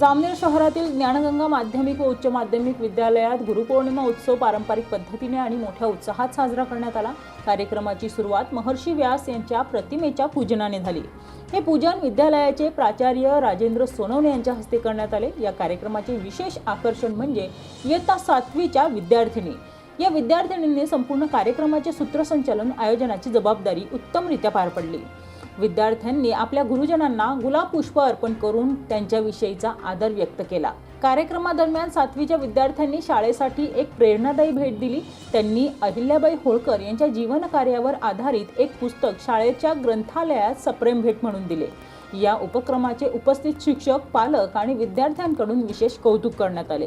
जामनेर शहरातील ज्ञानगंगा माध्यमिक व उच्च माध्यमिक विद्यालयात गुरुपौर्णिमा उत्सव पारंपरिक पद्धतीने आणि मोठ्या उत्साहात साजरा करण्यात आला. कार्यक्रमाची सुरुवात महर्षी व्यास यांच्या प्रतिमेच्या पूजनाने झाली. हे पूजन विद्यालयाचे प्राचार्य राजेंद्र सोनवणे यांच्या हस्ते करण्यात आले. या कार्यक्रमाचे विशेष आकर्षण म्हणजे इयत्ता सातवीच्या विद्यार्थिनी. या विद्यार्थिनींनी संपूर्ण कार्यक्रमाचे सूत्रसंचालन आयोजनाची जबाबदारी उत्तमरित्या पार पडली. विद्यार्थ्यांनी आपल्या गुरुजनांना गुलाब पुष्प अर्पण करून त्यांच्याविषयीचा आदर व्यक्त केला. कार्यक्रमादरम्यान सातवीच्या विद्यार्थ्यांनी शाळेसाठी एक प्रेरणादायी भेट दिली. त्यांनी अहिल्याबाई होळकर यांच्या जीवन कार्यावर आधारित एक पुस्तक शाळेच्या ग्रंथालयात सप्रेम भेट म्हणून दिले. या उपक्रमाचे उपस्थित शिक्षक पालक आणि विद्यार्थ्यांकडून विशेष कौतुक करण्यात आले.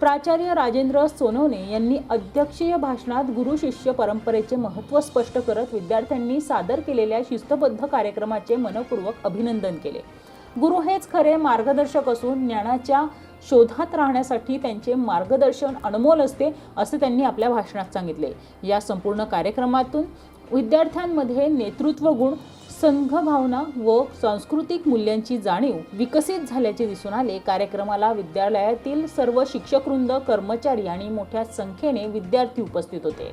प्राचार्य राजेंद्र सोनवणे यांनी अध्यक्षीय भाषणात गुरु शिष्य परंपरेचे महत्त्व स्पष्ट करत विद्यार्थ्यांनी सादर केलेल्या शिस्तबद्ध कार्यक्रमाचे मनपूर्वक अभिनंदन केले. गुरु हेच खरे मार्गदर्शक असून ज्ञानाच्या शोधात राहण्यासाठी त्यांचे मार्गदर्शन अनमोल असते असे त्यांनी आपल्या भाषणात सांगितले. या संपूर्ण कार्यक्रमातून विद्यार्थ्यांमध्ये नेतृत्व गुण संघभावना व सांस्कृतिक मूल्यांची जाणीव विकसित झाल्याचे दिसून आले. कार्यक्रमाला विद्यालयातील सर्व शिक्षकवृंद कर्मचारी आणि मोठ्या संख्येने विद्यार्थी उपस्थित होते.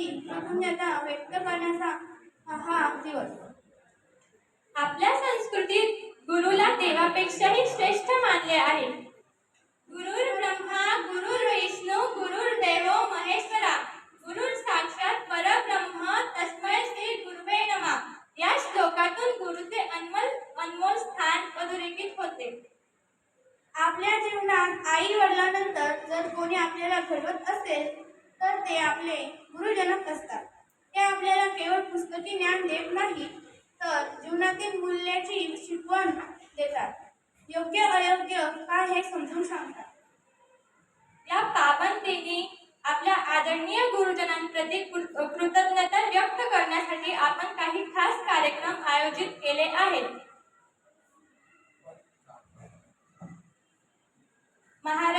प्रती कृतज्ञता व्यक्त करण्याचा हा दिवस. आपल्या संस्कृतीत गुरुला देवापेक्षाही श्रेष्ठ मानले आहे. गुरुर ब्रह्मा गुरुर विष्णू गुरुर देवो महेश्वरा गुरुर साक्षात परब्रह्म तस्मै श्री गुरुवे नमा. या श्लोकातून गुरुचे अनमोल अनमोल स्थान अधोरेखित होते. आपल्या जीवनात आई वडिलांनंतर जर कोणी आपल्याला घडवत असेल तर ते आपले गुरुजनक असतात. ते आपल्याला केवळ पुस्तकी ज्ञान देत नाही तर जीवनातील मूल्याची शिकवण देतात. योग्य अयोग्य काय हे समजून सांगतात. या पावन आपल्या आदरणीय गुरुजनांप्रती कृ- कृतज्ञता व्यक्त करण्यासाठी आपण काही खास कार्यक्रम आयोजित केले आहेत.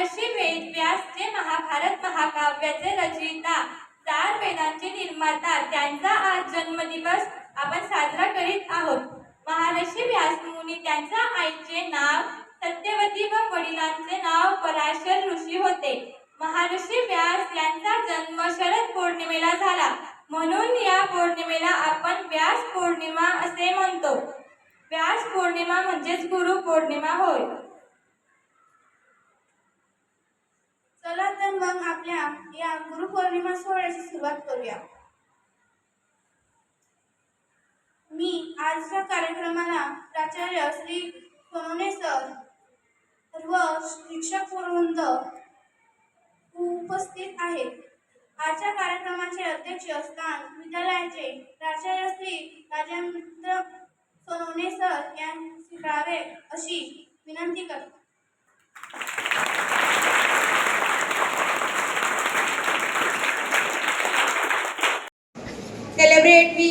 महर्षी वेदव्यास जे महाभारत महाकाव्याचे रचयिता चार वेदांचे निर्माता त्यांचा आज जन्मदिवस आपण साजरा करीत आहोत. महर्षी व्यास मुनी त्यांच्या आईचे नाव सत्यवती व वडिलांचे नाव पराशर ऋषी होते. महर्षी व्यास यांचा जन्म शरद पौर्णिमेला झाला. म्हणून या पौर्णिमेला आपण व्यास पौर्णिमा असे म्हणतो. व्यास पौर्णिमा म्हणजेच गुरु पौर्णिमा होय. चला तर मग आपल्या या गुरुपौर्णिमा सोहळ्याची सुरुवात करूया. मी आजच्या कार्यक्रमाला प्राचार्य श्री सोनवणे सर व शिक्षक वृंद उपस्थित आहेत. आजच्या कार्यक्रमाचे अध्यक्ष स्थान विद्यालयाचे प्राचार्य श्री राजेंद्र सोनवणे सर यांनी स्वीकारावे अशी विनंती करतो celebrate we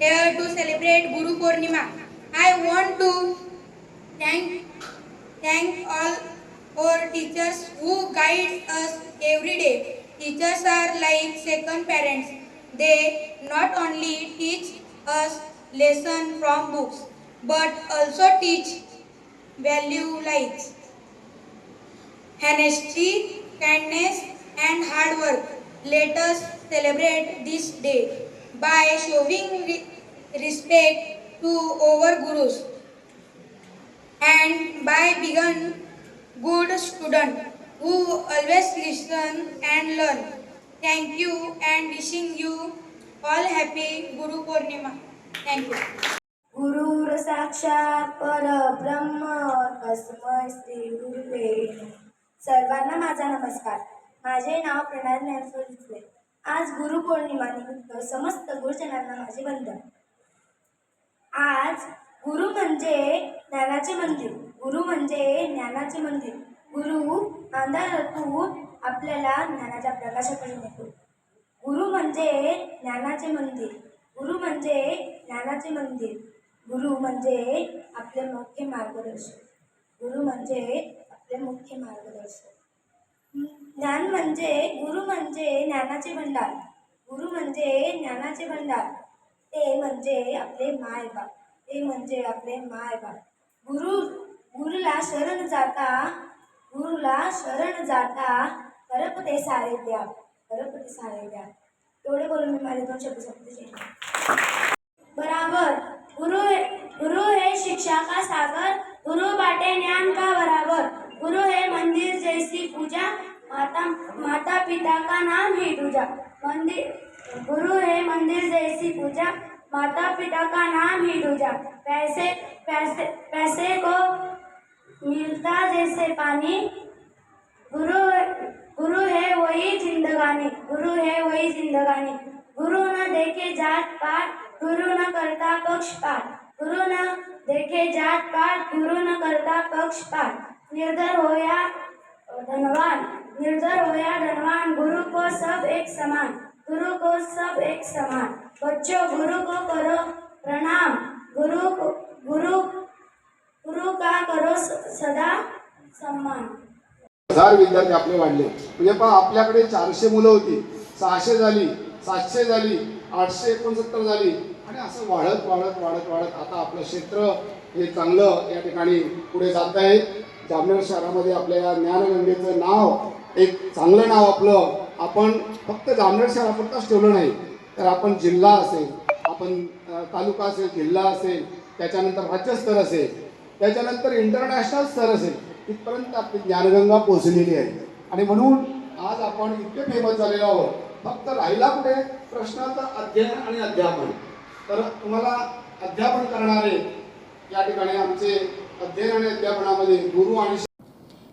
here to celebrate guru purnima i want to thank thank all our teachers who guide us every day. Teachers are like second parents. They not only teach us lesson from books, but also teach value lives. Honesty, kindness, and hard work. Let us celebrate this day by showing respect to our gurus and by being good student who always listen and learn. Thank you and wishing you all happy Guru Purnima. Thank you. गुरुर साक्षात परब्रह्म तस्मै श्री गुरुवे सर्वांना माझा नमस्कार माझे नाव प्रणाल ज्ञानस्वर दिसले आज गुरुपौर्णिमा निमित्त समस्त गुरुजनांना माझे वंदन गुरु म्हणजे ज्ञानाचे मंदिर. गुरु म्हणजे ज्ञानाचे मंदिर. गुरु अंधारातून आपल्याला ज्ञानाच्या प्रकाशाकडे नेतो. गुरु म्हणजे ज्ञानाचे मंदिर. गुरु म्हणजे ज्ञानाचे मंदिर. गुरु म्हणजे आपले मुख्य मार्गदर्शक. गुरु म्हणजे आपले मुख्य मार्गदर्शक. ज्ञान म्हणजे गुरु म्हणजे ज्ञानाचे भंडार. गुरु म्हणजे ज्ञानाचे भंडार. ते म्हणजे आपले मायबाप. ते म्हणजे आपले मायबाप गुरु गुरुला शरण जाता गुरुला शरण जाता परप ते सारे द्या परप ते सारे द्या एवढे बोलून मी माझे दोन शब्द शब्द बराबर. गुरु गुरु हे शिक्षा का सागर? गुरु बाटे ज्ञान का बराबर? गुरु हे मंदिर जैसी पूजा माता माता पिता का नाम ही दूजा. मंदिर गुरु हे मंदिर जैसी पूजा माता पिता का नाम ही दूजा। पैसे पैसे पैसे को मिलता जैसे पानी। गुरु गुरु है वही जिंदगानी, गुरु है वही जिंदगानी। गुरु न देखे जात पात, गुरु न करता पक्षपात गुरु न देखे जात पात, गुरु न करता पक्षपात निर्धर हो या धनवान, निर्धर हो या धनवान। गुरु को सब एक समान, गुरु को सब एक समान। बच्चों गुरु को करो प्रणाम। गुरु को गुरु गुरु का करो सदा सम्मान। हजार विद्यार्थी आपले वाढले. म्हणजे पण आपल्याकडे चारशे मुलं होती. सहाशे झाली सातशे झाली आठशे एकोणसत्तर झाली. आणि असं वाढत वाढत वाढत वाढत आता आपलं क्षेत्र हे चांगलं या ठिकाणी पुढे जात आहे. जामनेर शहरामध्ये आपल्या या ज्ञानगंगेचं नाव एक चांगलं नाव आपलं आपण फक्त जामनेर शहरापुरताच ठेवलं नाही. तर आपण जिल्हा असेल आपण तालुका असेल जिल्हा असेल त्याच्यानंतर राज्यस्तर असेल त्याच्यानंतर इंटरनॅशनल स्तर असेल तिथपर्यंत आपली ज्ञानगंगा पोहोचलेली आहे. आणि म्हणून आज आपण इतके फेमस झालेलो आहोत फक्त राहिला कुठे? प्रश्नाचं अध्ययन आणि अध्यापन. तर तुम्हाला अध्यापन करणारे या ठिकाणी आमचे अध्ययन आणि अध्यापनामध्ये गुरु आणि